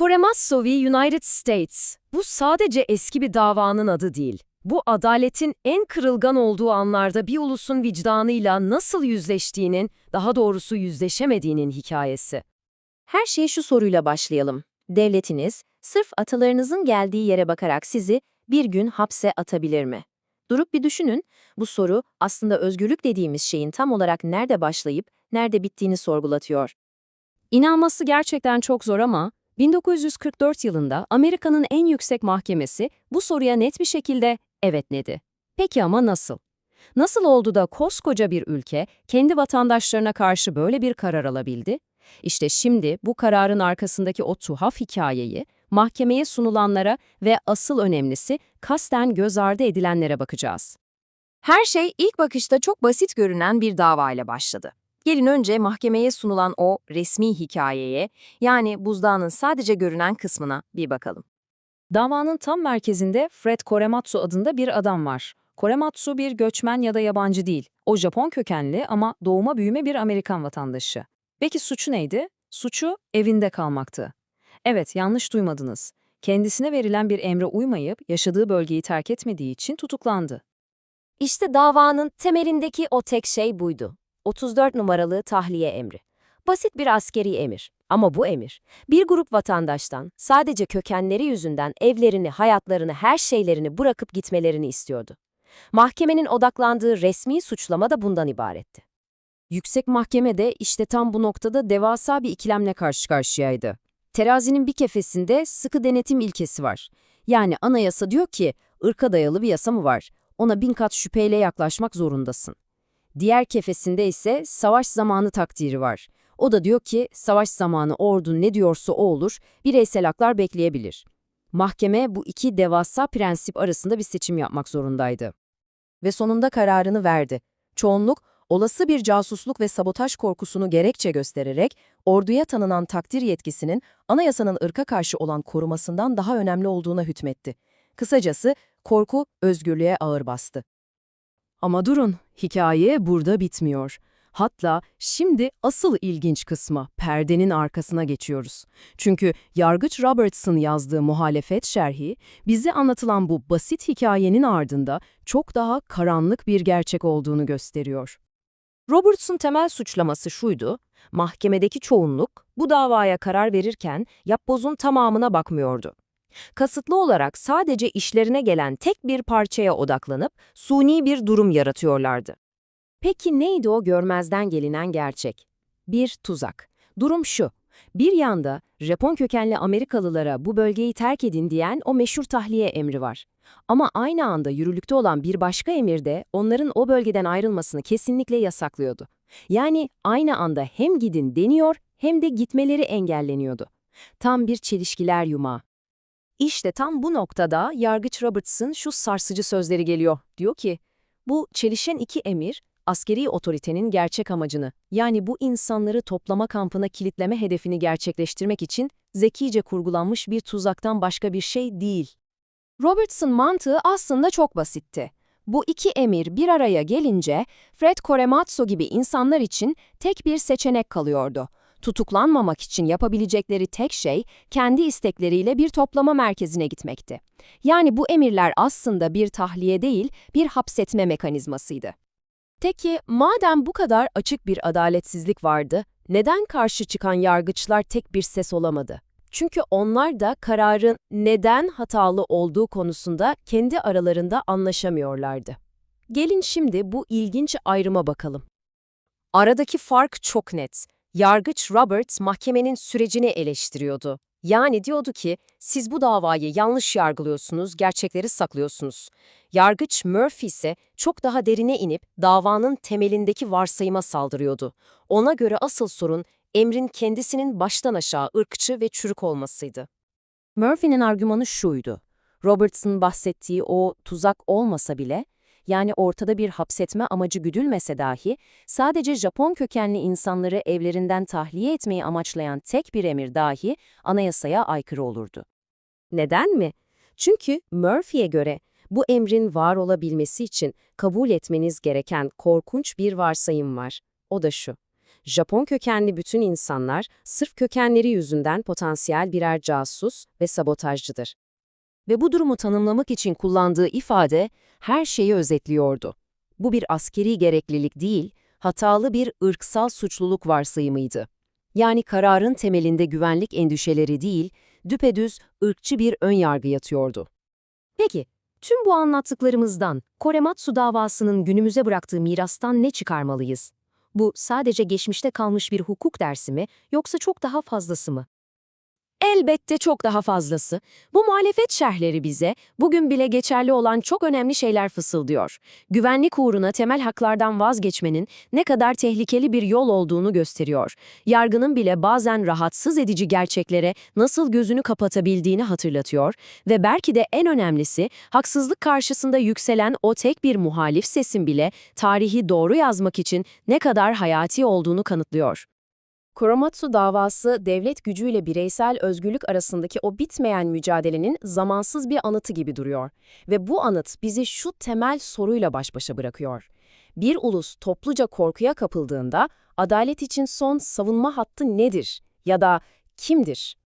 Korematsu v. United States. Bu sadece eski bir davanın adı değil. Bu adaletin en kırılgan olduğu anlarda bir ulusun vicdanıyla nasıl yüzleştiğinin, daha doğrusu yüzleşemediğinin hikayesi. Her şeye şu soruyla başlayalım. Devletiniz, sırf atalarınızın geldiği yere bakarak sizi bir gün hapse atabilir mi? Durup bir düşünün, bu soru aslında özgürlük dediğimiz şeyin tam olarak nerede başlayıp nerede bittiğini sorgulatıyor. İnanması gerçekten çok zor ama 1944 yılında Amerika'nın en yüksek mahkemesi bu soruya net bir şekilde evet dedi. Peki ama nasıl? Nasıl oldu da koskoca bir ülke kendi vatandaşlarına karşı böyle bir karar alabildi? İşte şimdi bu kararın arkasındaki o tuhaf hikayeyi mahkemeye sunulanlara ve asıl önemlisi kasten göz ardı edilenlere bakacağız. Her şey ilk bakışta çok basit görünen bir dava ile başladı. Gelin önce mahkemeye sunulan o resmi hikayeye, yani buzdağının sadece görünen kısmına bir bakalım. Davanın tam merkezinde Fred Korematsu adında bir adam var. Korematsu bir göçmen ya da yabancı değil. O Japon kökenli ama doğuma büyüme bir Amerikan vatandaşı. Peki suçu neydi? Suçu evinde kalmaktı. Evet, yanlış duymadınız. Kendisine verilen bir emre uymayıp yaşadığı bölgeyi terk etmediği için tutuklandı. İşte davanın temelindeki o tek şey buydu. 34 numaralı tahliye emri. Basit bir askeri emir. Ama bu emir, bir grup vatandaştan sadece kökenleri yüzünden evlerini, hayatlarını, her şeylerini bırakıp gitmelerini istiyordu. Mahkemenin odaklandığı resmi suçlama da bundan ibaretti. Yüksek Mahkeme de işte tam bu noktada devasa bir ikilemle karşı karşıyaydı. Terazinin bir kefesinde sıkı denetim ilkesi var. Yani anayasa diyor ki, ırka dayalı bir yasa mı var? Ona bin kat şüpheyle yaklaşmak zorundasın. Diğer kefesinde ise savaş zamanı takdiri var. O da diyor ki, savaş zamanı ordu ne diyorsa o olur, bireysel haklar bekleyebilir. Mahkeme bu iki devasa prensip arasında bir seçim yapmak zorundaydı. Ve sonunda kararını verdi. Çoğunluk, olası bir casusluk ve sabotaj korkusunu gerekçe göstererek, orduya tanınan takdir yetkisinin anayasanın ırka karşı olan korumasından daha önemli olduğuna hükmetti. Kısacası, korku özgürlüğe ağır bastı. Ama durun, hikaye burada bitmiyor. Hatta şimdi asıl ilginç kısma, perdenin arkasına geçiyoruz. Çünkü Yargıç Robertson yazdığı muhalefet şerhi, bize anlatılan bu basit hikayenin ardında çok daha karanlık bir gerçek olduğunu gösteriyor. Robertson temel suçlaması şuydu, mahkemedeki çoğunluk bu davaya karar verirken yapbozun tamamına bakmıyordu. Kasıtlı olarak sadece işlerine gelen tek bir parçaya odaklanıp suni bir durum yaratıyorlardı. Peki neydi o görmezden gelinen gerçek? Bir tuzak. Durum şu. Bir yanda Japon kökenli Amerikalılara bu bölgeyi terk edin diyen o meşhur tahliye emri var. Ama aynı anda yürürlükte olan bir başka emir de onların o bölgeden ayrılmasını kesinlikle yasaklıyordu. Yani aynı anda hem gidin deniyor hem de gitmeleri engelleniyordu. Tam bir çelişkiler yumağı. İşte tam bu noktada Yargıç Robertson şu sarsıcı sözleri geliyor. Diyor ki, bu çelişen iki emir, askeri otoritenin gerçek amacını, yani bu insanları toplama kampına kilitleme hedefini gerçekleştirmek için zekice kurgulanmış bir tuzaktan başka bir şey değil. Robertson mantığı aslında çok basitti. Bu iki emir bir araya gelince Fred Korematsu gibi insanlar için tek bir seçenek kalıyordu. Tutuklanmamak için yapabilecekleri tek şey kendi istekleriyle bir toplama merkezine gitmekti. Yani bu emirler aslında bir tahliye değil, bir hapsetme mekanizmasıydı. Peki madem bu kadar açık bir adaletsizlik vardı, neden karşı çıkan yargıçlar tek bir ses olamadı? Çünkü onlar da kararın neden hatalı olduğu konusunda kendi aralarında anlaşamıyorlardı. Gelin şimdi bu ilginç ayrıma bakalım. Aradaki fark çok net. Yargıç Roberts mahkemenin sürecini eleştiriyordu. Yani diyordu ki, siz bu davayı yanlış yargılıyorsunuz, gerçekleri saklıyorsunuz. Yargıç Murphy ise çok daha derine inip davanın temelindeki varsayıma saldırıyordu. Ona göre asıl sorun emrin kendisinin baştan aşağı ırkçı ve çürük olmasıydı. Murphy'nin argümanı şuydu. Roberts'ın bahsettiği o tuzak olmasa bile, yani ortada bir hapsetme amacı güdülmese dahi, sadece Japon kökenli insanları evlerinden tahliye etmeyi amaçlayan tek bir emir dahi anayasaya aykırı olurdu. Neden mi? Çünkü Murphy'ye göre bu emrin var olabilmesi için kabul etmeniz gereken korkunç bir varsayım var. O da şu. Japon kökenli bütün insanlar sırf kökenleri yüzünden potansiyel birer casus ve sabotajcıdır. Ve bu durumu tanımlamak için kullandığı ifade her şeyi özetliyordu. Bu bir askeri gereklilik değil, hatalı bir ırksal suçluluk varsayımıydı. Yani kararın temelinde güvenlik endişeleri değil, düpedüz ırkçı bir önyargı yatıyordu. Peki, tüm bu anlattıklarımızdan Korematsu davasının günümüze bıraktığı mirastan ne çıkarmalıyız? Bu sadece geçmişte kalmış bir hukuk dersi mi yoksa çok daha fazlası mı? Elbette çok daha fazlası. Bu muhalefet şerhleri bize bugün bile geçerli olan çok önemli şeyler fısıldıyor. Güvenlik uğruna temel haklardan vazgeçmenin ne kadar tehlikeli bir yol olduğunu gösteriyor. Yargının bile bazen rahatsız edici gerçeklere nasıl gözünü kapatabildiğini hatırlatıyor ve belki de en önemlisi haksızlık karşısında yükselen o tek bir muhalif sesin bile tarihi doğru yazmak için ne kadar hayati olduğunu kanıtlıyor. Korematsu davası devlet gücüyle bireysel özgürlük arasındaki o bitmeyen mücadelenin zamansız bir anıtı gibi duruyor. Ve bu anıt bizi şu temel soruyla baş başa bırakıyor. Bir ulus topluca korkuya kapıldığında adalet için son savunma hattı nedir? Ya da kimdir?